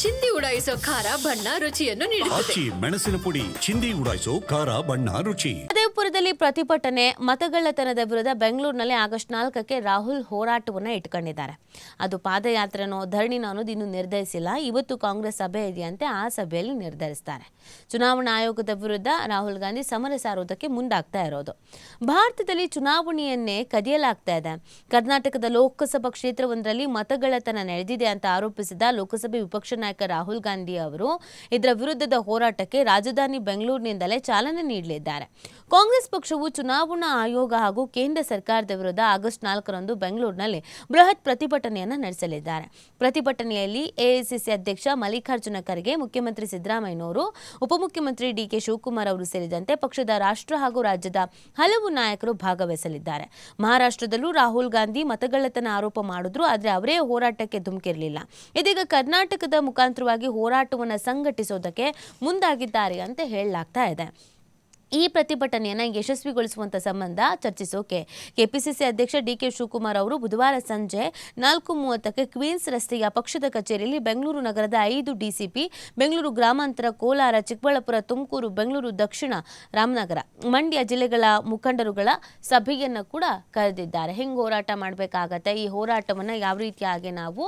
ಚಿಂದಿ ಉಡಾಯಿಸೋ ಖಾರ ಬಣ್ಣ ರುಚಿಯನ್ನು ನೀಡುತ್ತದೆ. ಆಚಿ ಮೆಣಸಿನ ಪುಡಿ ಚಿಂದಿ ಉಡಾಯಿಸೋ ಖಾರ ಬಣ್ಣ ರುಚಿ. ಉದಯಪುರದಲ್ಲಿ ಪ್ರತಿಭಟನೆ ಮತಗಳ್ಳತನದ ವಿರುದ್ಧ ಬೆಂಗಳೂರಿನಲ್ಲಿ ಆಗಸ್ಟ್ ನಾಲ್ಕಕ್ಕೆ ರಾಹುಲ್ ಹೋರಾಟವನ್ನ ಇಟ್ಕೊಂಡಿದ್ದಾರೆ. ಅದು ಪಾದಯಾತ್ರೆನೋ ಧರಣಿನೋ ಅನ್ನೋದು ಇನ್ನೂ ನಿರ್ಧರಿಸಿಲ್ಲ. ಇವತ್ತು ಕಾಂಗ್ರೆಸ್ ಸಭೆ ಇದೆಯಂತೆ ಆ ಸಭೆಯಲ್ಲಿ ನಿರ್ಧರಿಸ್ತಾರೆ. ಚುನಾವಣಾ ಆಯೋಗದ ವಿರುದ್ಧ ರಾಹುಲ್ ಗಾಂಧಿ ಸಮರ ಸಾರುವುದಕ್ಕೆ ಮುಂದಾಗ್ತಾ ಇರೋದು. ಭಾರತದಲ್ಲಿ ಚುನಾವಣೆಯನ್ನೇ ಕದಿಯಲಾಗ್ತಾ ಇದೆ. ಕರ್ನಾಟಕದ ಲೋಕಸಭಾ ಕ್ಷೇತ್ರವೊಂದರಲ್ಲಿ ಮತಗಳ್ಳತನ ನಡೆದಿದೆ ಅಂತ ಆರೋಪಿಸಿದ ಲೋಕಸಭೆ ವಿಪಕ್ಷ ನಾಯಕ ರಾಹುಲ್ ಗಾಂಧಿ ಅವರು ಇದರ ವಿರುದ್ಧದ ಹೋರಾಟಕ್ಕೆ ರಾಜಧಾನಿ ಬೆಂಗಳೂರಿನಿಂದಲೇ ಚಾಲನೆ ನೀಡಲಿದ್ದಾರೆ. ಕಾಂಗ್ರೆಸ್ ಪಕ್ಷವು ಚುನಾವಣಾ ಆಯೋಗ ಹಾಗೂ ಕೇಂದ್ರ ಸರ್ಕಾರದ ವಿರುದ್ಧ ಆಗಸ್ಟ್ ನಾಲ್ಕರಂದು ಬೆಂಗಳೂರಿನಲ್ಲಿ ಬೃಹತ್ ಪ್ರತಿಭಟನೆಯನ್ನು ನಡೆಸಲಿದ್ದಾರೆ. ಪ್ರತಿಭಟನೆಯಲ್ಲಿ ಎಐಸಿಸಿ ಅಧ್ಯಕ್ಷ ಮಲ್ಲಿಕಾರ್ಜುನ ಖರ್ಗೆ, ಮುಖ್ಯಮಂತ್ರಿ ಸಿದ್ದರಾಮಯ್ಯನವರು, ಉಪಮುಖ್ಯಮಂತ್ರಿ ಡಿಕೆ ಶಿವಕುಮಾರ್ ಅವರು ಸೇರಿದಂತೆ ಪಕ್ಷದ ರಾಷ್ಟ್ರ ಹಾಗೂ ರಾಜ್ಯದ ಹಲವು ನಾಯಕರು ಭಾಗವಹಿಸಲಿದ್ದಾರೆ. ಮಹಾರಾಷ್ಟ್ರದಲ್ಲೂ ರಾಹುಲ್ ಗಾಂಧಿ ಮತಗಳ್ಳತನ ಆರೋಪ ಮಾಡಿದ್ರು, ಆದರೆ ಅವರೇ ಹೋರಾಟಕ್ಕೆ ಧುಮುಕಿರಲಿಲ್ಲ. ಇದೀಗ ಕರ್ನಾಟಕದ ಮುಖಾಂತರವಾಗಿ ಹೋರಾಟವನ್ನು ಸಂಘಟಿಸೋದಕ್ಕೆ ಮುಂದಾಗಿದ್ದಾರೆ ಅಂತ ಹೇಳಲಾಗ್ತಾ ಇದೆ. ಈ ಪ್ರತಿಭಟನೆಯನ್ನು ಯಶಸ್ವಿಗೊಳಿಸುವಂಥ ಸಂಬಂಧ ಚರ್ಚಿಸೋಕೆ ಕೆಪಿಸಿಸಿ ಅಧ್ಯಕ್ಷ ಡಿಕೆ ಶಿವಕುಮಾರ್ ಅವರು ಬುಧವಾರ ಸಂಜೆ ನಾಲ್ಕು ಮೂವತ್ತಕ್ಕೆ ಕ್ವೀನ್ಸ್ ರಸ್ತೆಯ ಪಕ್ಷದ ಕಚೇರಿಯಲ್ಲಿ ಬೆಂಗಳೂರು ನಗರದ ಐದು ಡಿಸಿಪಿ ಬೆಂಗಳೂರು ಗ್ರಾಮಾಂತರ ಕೋಲಾರ, ಚಿಕ್ಕಬಳ್ಳಾಪುರ, ತುಮಕೂರು, ಬೆಂಗಳೂರು ದಕ್ಷಿಣ, ರಾಮನಗರ ಮಂಡ್ಯ ಜಿಲ್ಲೆಗಳ ಮುಖಂಡರುಗಳ ಸಭೆಯನ್ನು ಕೂಡ ಕರೆದಿದ್ದಾರೆ. ಹೆಂಗೆ ಹೋರಾಟ ಮಾಡಬೇಕಾಗತ್ತೆ? ಈ ಹೋರಾಟವನ್ನು ಯಾವ ರೀತಿಯಾಗಿ ನಾವು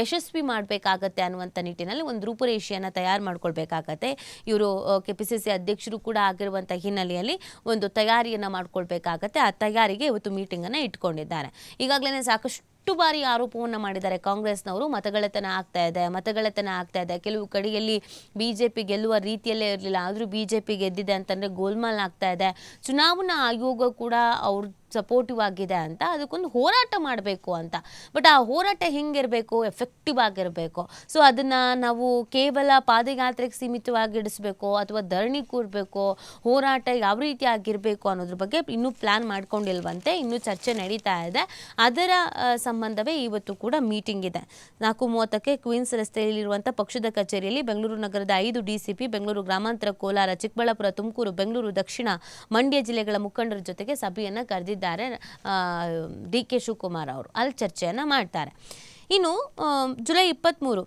ಯಶಸ್ವಿ ಮಾಡಬೇಕಾಗತ್ತೆ ಅನ್ನುವಂಥ ನಿಟ್ಟಿನಲ್ಲಿ ಒಂದು ರೂಪುರೇಷೆಯನ್ನು ತಯಾರು ಮಾಡ್ಕೊಳ್ಬೇಕಾಗತ್ತೆ. ಇವರು ಕೆ ಪಿ ಸಿ ಸಿ ಅಧ್ಯಕ್ಷರು ಕೂಡ ಆಗಿರುವಂಥ ಹಿನ್ನೆಲೆಯಲ್ಲಿ ಒಂದು ತಯಾರಿಯನ್ನು ಮಾಡ್ಕೊಳ್ಬೇಕಾಗತ್ತೆ. ಆ ತಯಾರಿಗೆ ಇವತ್ತು ಮೀಟಿಂಗನ್ನು ಇಟ್ಕೊಂಡಿದ್ದಾರೆ. ಈಗಾಗಲೇ ಸಾಕಷ್ಟು ಬಾರಿ ಆರೋಪವನ್ನು ಮಾಡಿದ್ದಾರೆ. ಕಾಂಗ್ರೆಸ್ನವರು ಮತಗಳ್ಳತನ ಆಗ್ತಾ ಇದೆ ಮತಗಳತನ ಆಗ್ತಾ ಇದೆ. ಕೆಲವು ಕಡೆಯಲ್ಲಿ ಬಿ ಜೆ ಪಿ ಗೆಲ್ಲುವ ರೀತಿಯಲ್ಲೇ ಇರಲಿಲ್ಲ. ಆದರೂ ಬಿ ಜೆ ಪಿ ಗೆದ್ದಿದೆ ಅಂತಂದರೆ ಗೋಲ್ಮಾಲ್ ಆಗ್ತಾ ಇದೆ. ಚುನಾವಣಾ ಆಯೋಗ ಕೂಡ ಅವ್ರ ಸಪೋರ್ಟಿವ್ ಆಗಿದೆ ಅಂತ ಅದಕ್ಕೊಂದು ಹೋರಾಟ ಮಾಡಬೇಕು ಅಂತ. ಬಟ್ ಆ ಹೋರಾಟ ಹೆಂಗಿರಬೇಕು? ಎಫೆಕ್ಟಿವ್ ಆಗಿರಬೇಕು. ಸೊ ಅದನ್ನು ನಾವು ಕೇವಲ ಪಾದಯಾತ್ರೆಗೆ ಸೀಮಿತವಾಗಿಡಿಸ್ಬೇಕು ಅಥವಾ ಧರಣಿ ಕೂರಬೇಕು ಹೋರಾಟ ಯಾವ ರೀತಿ ಆಗಿರಬೇಕು ಅನ್ನೋದ್ರ ಬಗ್ಗೆ ಇನ್ನೂ ಪ್ಲ್ಯಾನ್ ಮಾಡ್ಕೊಂಡಿಲ್ವಂತೆ. ಇನ್ನೂ ಚರ್ಚೆ ನಡೀತಾ ಇದೆ. ಅದರ ಆ, ಸಂಬಂಧವೇ ಇವತ್ತು ಕೂಡ ಮೀಟಿಂಗ್ ಇದೆ. ನಾಲ್ಕು ಮೂವತ್ತಕ್ಕೆ ಕ್ವೀನ್ಸ್ ರಸ್ತೆಯಲ್ಲಿರುವಂಥ ಪಕ್ಷದ ಕಚೇರಿಯಲ್ಲಿ ಬೆಂಗಳೂರು ನಗರದ ಐದು ಡಿಸಿಪಿ, ಬೆಂಗಳೂರು ಗ್ರಾಮಾಂತರ ಕೋಲಾರ, ಚಿಕ್ಕಬಳ್ಳಾಪುರ, ತುಮಕೂರು, ಬೆಂಗಳೂರು ದಕ್ಷಿಣ ಮಂಡ್ಯ ಜಿಲ್ಲೆಗಳ ಮುಖಂಡರ ಜೊತೆಗೆ ಸಭೆಯನ್ನು ಕರೆದಿದ್ದಾರೆ ಡಿ ಕೆ ಶಿವಕುಮಾರ್ ಅವರು. ಅಲ್ಲಿ ಚರ್ಚೆಯನ್ನು ಮಾಡ್ತಾರೆ. ಇನ್ನು ಜುಲೈ ಇಪ್ಪತ್ತ್ಮೂರು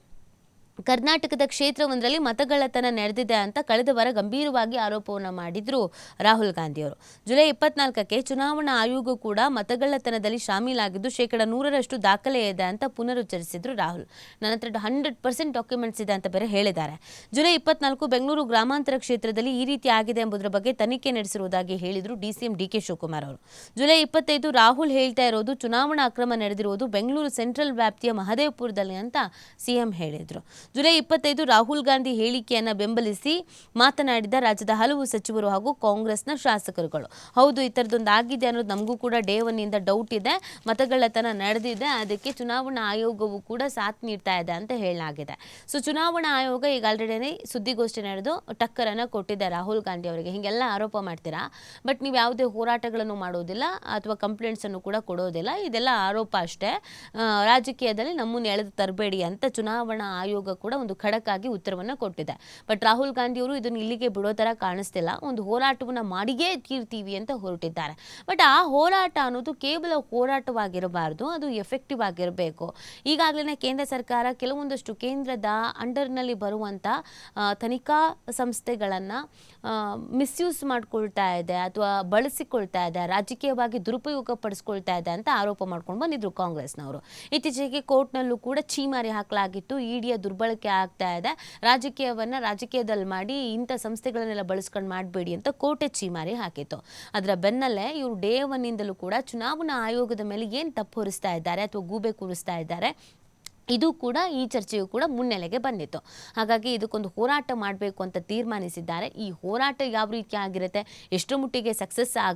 ಕರ್ನಾಟಕದ ಕ್ಷೇತ್ರವೊಂದರಲ್ಲಿ ಮತಗಳ್ಳತನ ನಡೆದಿದೆ ಅಂತ ಕಳೆದ ವಾರ ಗಂಭೀರವಾಗಿ ಆರೋಪವನ್ನು ಮಾಡಿದ್ರು ರಾಹುಲ್ ಗಾಂಧಿಯವರು. ಜುಲೈ ಇಪ್ಪತ್ನಾಲ್ಕಕ್ಕೆ ಚುನಾವಣಾ ಆಯೋಗ ಕೂಡ ಮತಗಳ್ಳತನದಲ್ಲಿ ಶಾಮೀಲಾಗಿದ್ದು, ಶೇಕಡ ನೂರರಷ್ಟು ದಾಖಲೆ ಇದೆ ಅಂತ ಪುನರುಚ್ಚರಿಸಿದ್ರು ರಾಹುಲ್. ನನ್ನ ಹತ್ರ ಹಂಡ್ರೆಡ್ ಪರ್ಸೆಂಟ್ ಡಾಕ್ಯುಮೆಂಟ್ಸ್ ಇದೆ ಅಂತ ಬೇರೆ ಹೇಳಿದ್ದಾರೆ. ಜುಲೈ ಇಪ್ಪತ್ನಾಲ್ಕು ಬೆಂಗಳೂರು ಗ್ರಾಮಾಂತರ ಕ್ಷೇತ್ರದಲ್ಲಿ ಈ ರೀತಿ ಆಗಿದೆ ಎಂಬುದರ ಬಗ್ಗೆ ತನಿಖೆ ನಡೆಸಿರುವುದಾಗಿ ಹೇಳಿದ್ರು ಡಿಸಿಎಂ ಡಿ ಕೆ ಶಿವಕುಮಾರ್ ಅವರು. ಜುಲೈ ಇಪ್ಪತ್ತೈದು ರಾಹುಲ್ ಹೇಳ್ತಾ ಇರೋದು, ಚುನಾವಣಾ ಅಕ್ರಮ ನಡೆದಿರುವುದು ಬೆಂಗಳೂರು ಸೆಂಟ್ರಲ್ ವ್ಯಾಪ್ತಿಯ ಮಹದೇವಪುರದಲ್ಲಿ ಅಂತ ಸಿಎಂ ಹೇಳಿದ್ರು. ಜುಲೈ ಇಪ್ಪತ್ತೈದು ರಾಹುಲ್ ಗಾಂಧಿ ಹೇಳಿಕೆಯನ್ನ ಬೆಂಬಲಿಸಿ ಮಾತನಾಡಿದ ರಾಜ್ಯದ ಹಲವು ಸಚಿವರು ಹಾಗೂ ಕಾಂಗ್ರೆಸ್ನ ಶಾಸಕರುಗಳು. ಹೌದು, ಈ ಥರದೊಂದು ಆಗಿದೆ ಅನ್ನೋದು ನಮಗೂ ಕೂಡ ಡೇ ಒನ್ನಿಂದ ಡೌಟ್ ಇದೆ. ಮತಗಳತನ ನಡೆದಿದೆ. ಅದಕ್ಕೆ ಚುನಾವಣಾ ಆಯೋಗವು ಕೂಡ ಸಾಥ್ ನೀಡ್ತಾ ಇದೆ ಅಂತ ಹೇಳಲಾಗಿದೆ. ಸೊ, ಚುನಾವಣಾ ಆಯೋಗ ಈಗ ಆಲ್ರೆಡಿ ಸುದ್ದಿಗೋಷ್ಠಿ ನಡೆದು ಟಕ್ಕರನ್ನು ಕೊಟ್ಟಿದೆ ರಾಹುಲ್ ಗಾಂಧಿ ಅವರಿಗೆ. ಹೀಗೆಲ್ಲ ಆರೋಪ ಮಾಡ್ತೀರಾ? ಬಟ್ ನೀವು ಯಾವುದೇ ಹೋರಾಟಗಳನ್ನು ಮಾಡೋದಿಲ್ಲ ಅಥವಾ ಕಂಪ್ಲೇಂಟ್ಸನ್ನು ಕೂಡ ಕೊಡೋದಿಲ್ಲ. ಇದೆಲ್ಲ ಆರೋಪ ಅಷ್ಟೇ. ರಾಜಕೀಯದಲ್ಲಿ ನಮ್ಮನ್ನು ಎಳೆದು ತರಬೇಡಿ ಅಂತ ಚುನಾವಣಾ ಆಯೋಗ ಕೂಡ ಒಂದು ಖಡಕ್ ಆಗಿ ಉತ್ತರವನ್ನು ಕೊಟ್ಟಿದೆ. ಬಟ್ ರಾಹುಲ್ ಗಾಂಧಿ ಅವರು ಇದನ್ನು ಇಲ್ಲಿಗೆ ಬಿಡೋ ಥರ ಕಾಣಿಸ್ತಿಲ್ಲ. ಒಂದು ಹೋರಾಟವನ್ನು ಮಾಡಿಯೇ ತೀರ್ತೀವಿ ಅಂತ ಹೊರಟಿದ್ದಾರೆ. ಬಟ್ ಆ ಹೋರಾಟ ಅನ್ನೋದು ಕೇವಲ ಹೋರಾಟವಾಗಿರಬಾರ್ದು, ಅದು ಎಫೆಕ್ಟಿವ್ ಆಗಿರಬೇಕು. ಈಗಾಗಲೇ ಕೇಂದ್ರ ಸರ್ಕಾರ ಕೆಲವೊಂದಷ್ಟು ಕೇಂದ್ರದ ಅಂಡರ್ನಲ್ಲಿ ಬರುವಂಥ ತನಿಖಾ ಸಂಸ್ಥೆಗಳನ್ನು ಮಿಸ್ಯೂಸ್ ಮಾಡ್ಕೊಳ್ತಾ ಇದೆ ಅಥವಾ ಬಳಸಿಕೊಳ್ತಾ ಇದೆ, ರಾಜಕೀಯವಾಗಿ ದುರುಪಯೋಗ ಪಡಿಸ್ಕೊಳ್ತಾ ಇದೆ ಅಂತ ಆರೋಪ ಮಾಡ್ಕೊಂಡು ಬಂದಿದ್ರು ಕಾಂಗ್ರೆಸ್ನವರು. ಇತ್ತೀಚೆಗೆ ಕೋರ್ಟ್ನಲ್ಲೂ ಕೂಡ ಚೀಮಾರಿ ಹಾಕಲಾಗಿತ್ತು. ಇಡಿಯ ದುರ್ಬಳಕೆ ಆಗ್ತಾ ಇದೆ. ರಾಜಕೀಯವನ್ನು ರಾಜಕೀಯದಲ್ಲಿ ಮಾಡಿ ಇಂಥ ಸಂಸ್ಥೆಗಳನ್ನೆಲ್ಲ ಬಳಸ್ಕೊಂಡು ಮಾಡಬೇಡಿ ಅಂತ ಕೋಟೆ ಚೀಮಾರಿ ಹಾಕಿತ್ತು. ಅದರ ಬೆನ್ನಲ್ಲೇ ಇವರು ಡೇ ಒನ್ನಿಂದಲೂ ಕೂಡ ಚುನಾವಣಾ ಆಯೋಗದ ಮೇಲೆ ಏನು ತಪ್ಪು ಹೊರಿಸ್ತಾ ಇದ್ದಾರೆ ಅಥವಾ ಗೂಬೆ ಕೂರಿಸ್ತಾ ಇದ್ದಾರೆ, ಇದು ಕೂಡ ಈ ಚರ್ಚೆಯು ಕೂಡ ಮುನ್ನೆಲೆಗೆ ಬಂದಿತ್ತು. ಹಾಗಾಗಿ ಇದಕ್ಕೊಂದು ಹೋರಾಟ ಮಾಡಬೇಕು ಅಂತ ತೀರ್ಮಾನಿಸಿದ್ದಾರೆ. ಈ ಹೋರಾಟ ಯಾವ ರೀತಿ ಆಗಿರುತ್ತೆ ಎಷ್ಟು ಮಟ್ಟಿಗೆ ಸಕ್ಸಸ್ ಆಗ